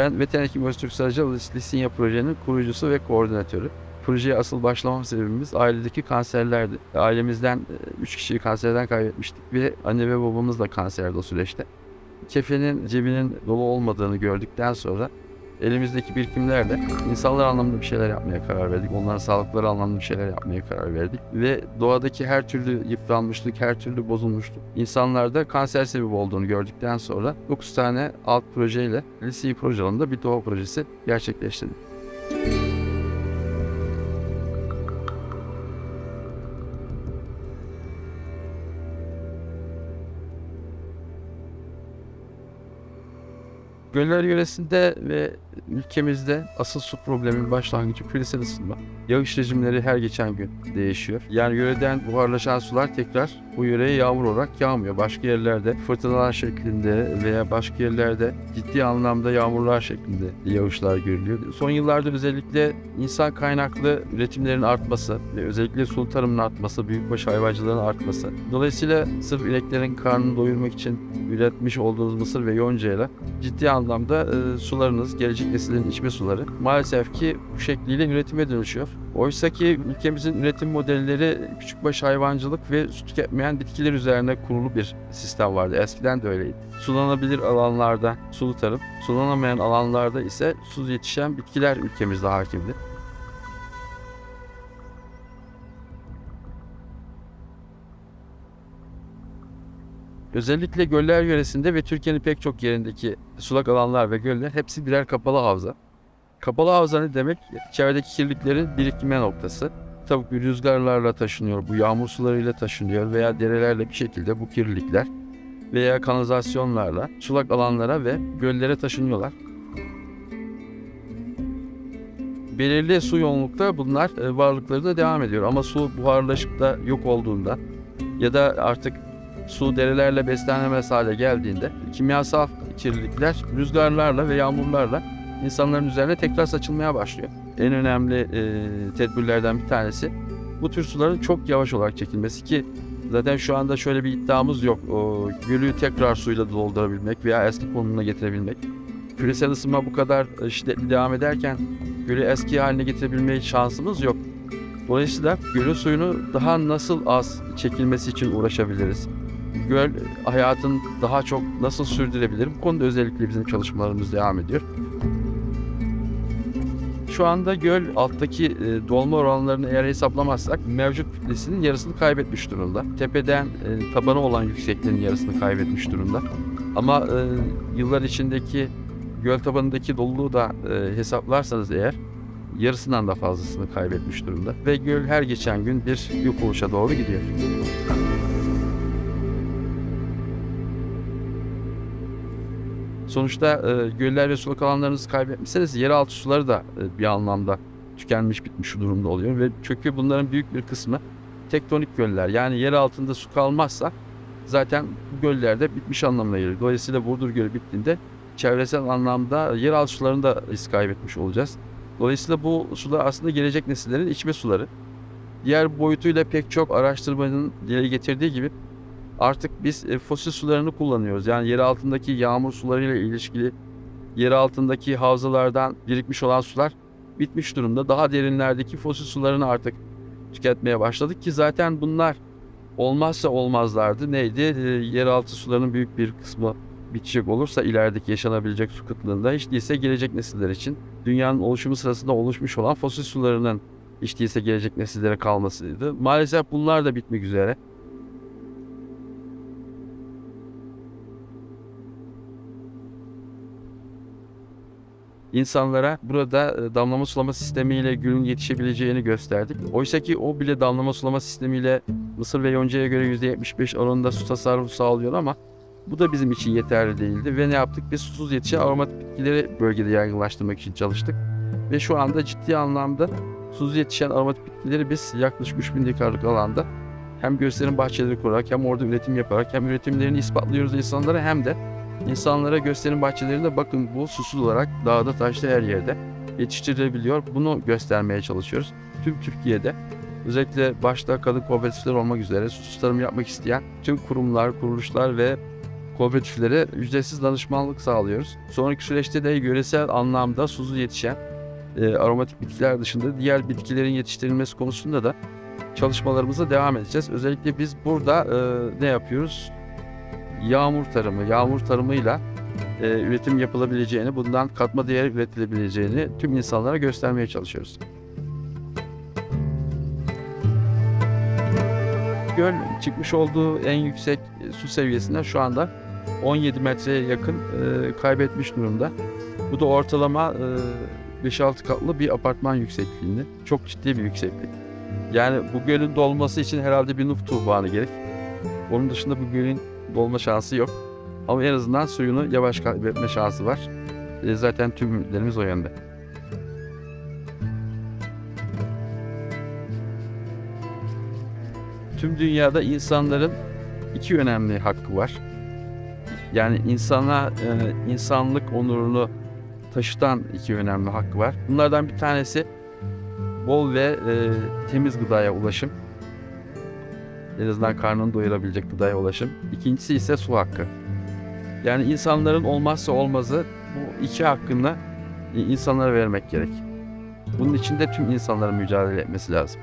Ben Veteriner Hekim Öztürk Sarıcal Lisinya projenin kurucusu ve koordinatörü. Projeye asıl başlamam sebebimiz ailedeki kanserlerdi. Ailemizden 3 kişiyi kanserden kaybetmiştik ve anne ve babamız da kanserdi o süreçte. Kefenin cebinin dolu olmadığını gördükten sonra elimizdeki birikimlerle insanlar anlamında bir şeyler yapmaya karar verdik. Onların sağlıkları anlamında bir şeyler yapmaya karar verdik. Ve doğadaki her türlü yıpranmışlık, her türlü bozulmuşluk insanlarda kanser sebebi olduğunu gördükten sonra 9 tane alt projeyle liseyi proje alanında bir doğa projesi gerçekleştirdik. Göller yöresinde ve ülkemizde asıl su probleminin başlangıcı küresel ısınma. Yağış rejimleri her geçen gün değişiyor. Yani yöreden buharlaşan sular tekrar bu yöreye yağmur olarak yağmıyor. Başka yerlerde fırtınalar şeklinde veya başka yerlerde ciddi anlamda yağmurlar şeklinde yağışlar görülüyor. Son yıllarda özellikle insan kaynaklı üretimlerin artması ve özellikle sulu tarımın artması, büyükbaş hayvancılığın artması. Dolayısıyla sırf ineklerin karnını doyurmak için üretmiş olduğunuz mısır ve yoncayla ciddi anlamda e, sularınız, gelecek nesillerin içme suları maalesef ki bu şekliyle üretime dönüşüyor. Oysa ki ülkemizin üretim modelleri küçükbaş hayvancılık ve su tüketmeyen bitkiler üzerine kurulu bir sistem vardı. Eskiden de öyleydi. Sulanabilir alanlarda sulu tarım, sulanamayan alanlarda ise su yetişen bitkiler ülkemizde hakimdi. Özellikle göller yöresinde ve Türkiye'nin pek çok yerindeki sulak alanlar ve göller hepsi birer kapalı havza. Kapalı havza ne demek? İçerideki kirliliklerin birikme noktası. Tabii ki rüzgarlarla taşınıyor, bu yağmur sularıyla taşınıyor veya derelerle bir şekilde bu kirlilikler veya kanalizasyonlarla sulak alanlara ve göllere taşınıyorlar. Belirli su yoğunlukta bunlar e, varlıkları devam ediyor ama su buharlaşıp da yok olduğunda ya da artık su derelerle beslenemez hale geldiğinde kimyasal kirlilikler rüzgarlarla ve yağmurlarla insanların üzerine tekrar saçılmaya başlıyor. En önemli e, tedbirlerden bir tanesi bu tür suların çok yavaş olarak çekilmesi ki zaten şu anda şöyle bir iddiamız yok. O, gölü tekrar suyla doldurabilmek veya eski konumuna getirebilmek. Küresel ısınma bu kadar şiddetli devam ederken gölü eski haline getirebilme şansımız yok. Dolayısıyla gölün suyunu daha nasıl az çekilmesi için uğraşabiliriz? Göl hayatın daha çok nasıl sürdürebilir? Bu konuda özellikle bizim çalışmalarımız devam ediyor. Şu anda göl alttaki e, dolma oranlarını eğer hesaplamazsak mevcut kütlesinin yarısını kaybetmiş durumda. Tepeden e, tabanı olan yüksekliğin yarısını kaybetmiş durumda. Ama e, yıllar içindeki göl tabanındaki doluluğu da e, hesaplarsanız eğer yarısından da fazlasını kaybetmiş durumda. Ve göl her geçen gün bir yok oluşa doğru gidiyor. Sonuçta e, göller ve sulak alanlarınızı kaybetmişseniz yeraltı suları da e, bir anlamda tükenmiş bitmiş durumda oluyor ve çünkü bunların büyük bir kısmı tektonik göller. Yani yer altında su kalmazsa zaten bu göllerde bitmiş anlamına gelir. Dolayısıyla Burdur Gölü bittiğinde çevresel anlamda yeraltı sularını da iz kaybetmiş olacağız. Dolayısıyla bu sular aslında gelecek nesillerin içme suları. Diğer boyutuyla pek çok araştırmanın dile getirdiği gibi artık biz e, fosil sularını kullanıyoruz. Yani yer altındaki yağmur sularıyla ilişkili yer altındaki havzalardan birikmiş olan sular bitmiş durumda. Daha derinlerdeki fosil sularını artık tüketmeye başladık ki zaten bunlar olmazsa olmazlardı. Neydi? E, yeraltı sularının büyük bir kısmı bitecek olursa ilerideki yaşanabilecek su kıtlığında hiç değilse gelecek nesiller için dünyanın oluşumu sırasında oluşmuş olan fosil sularının hiç değilse gelecek nesillere kalmasıydı. Maalesef bunlar da bitmek üzere. İnsanlara burada e, damlama sulama sistemiyle gülün yetişebileceğini gösterdik. Oysa ki o bile damlama sulama sistemiyle mısır ve yoncaya göre %75 oranında su tasarrufu sağlıyor ama bu da bizim için yeterli değildi ve ne yaptık? Biz susuz yetişen aromatik bitkileri bölgede yaygınlaştırmak için çalıştık. Ve şu anda ciddi anlamda susuz yetişen aromatik bitkileri biz yaklaşık 3000 dekarlık alanda hem gösterim bahçeleri kurarak hem orada üretim yaparak hem üretimlerini ispatlıyoruz insanlara hem de İnsanlara gösterim bahçelerinde bakın bu susuz olarak dağda taşta her yerde yetiştirilebiliyor. Bunu göstermeye çalışıyoruz. Tüm Türkiye'de özellikle başta kadın kooperatifler olmak üzere susuz tarım yapmak isteyen tüm kurumlar, kuruluşlar ve kooperatiflere ücretsiz danışmanlık sağlıyoruz. Sonraki süreçte de yöresel anlamda susuz yetişen e, aromatik bitkiler dışında diğer bitkilerin yetiştirilmesi konusunda da çalışmalarımıza devam edeceğiz. Özellikle biz burada e, ne yapıyoruz? Yağmur tarımı, yağmur tarımıyla e, üretim yapılabileceğini, bundan katma değer üretilebileceğini tüm insanlara göstermeye çalışıyoruz. Göl çıkmış olduğu en yüksek e, su seviyesinden şu anda 17 metreye yakın e, kaybetmiş durumda. Bu da ortalama e, 5-6 katlı bir apartman yüksekliğinde. Çok ciddi bir yükseklik. Yani bu gölün dolması için herhalde bir Nuh tufanı gerek. Onun dışında bu gölün dolma şansı yok. Ama en azından suyunu yavaş kaybetme şansı var. E, zaten tüm ümitlerimiz o yönde. Tüm dünyada insanların iki önemli hakkı var. Yani insana, e, insanlık onurunu taşıtan iki önemli hakkı var. Bunlardan bir tanesi bol ve e, temiz gıdaya ulaşım. En azından karnını doyurabilecek gıdaya ulaşım. İkincisi ise su hakkı. Yani insanların olmazsa olmazı bu iki hakkını e, insanlara vermek gerek. Bunun için de tüm insanların mücadele etmesi lazım.